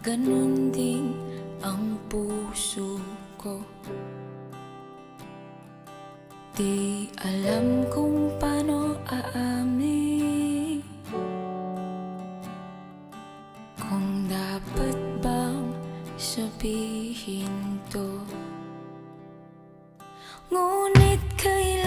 Ganon din ang puso ko. Di alam kung paano aamin. Kung dapat bang sabihin to. Ngunit kailan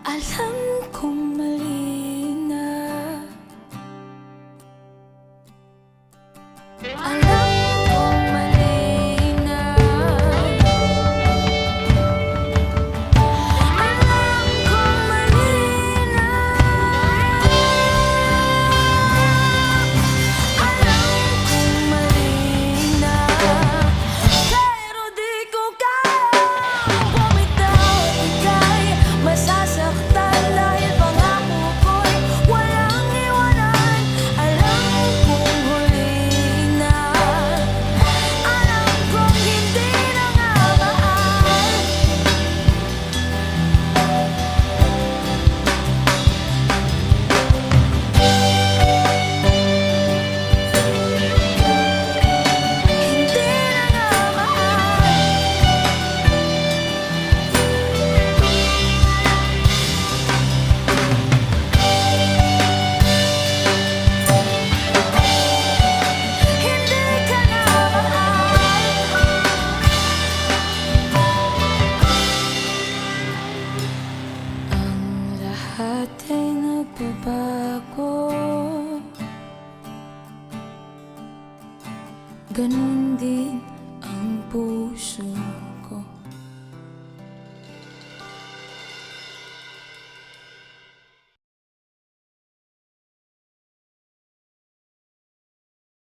Alam kong mali na. Alam ganun din ang puso.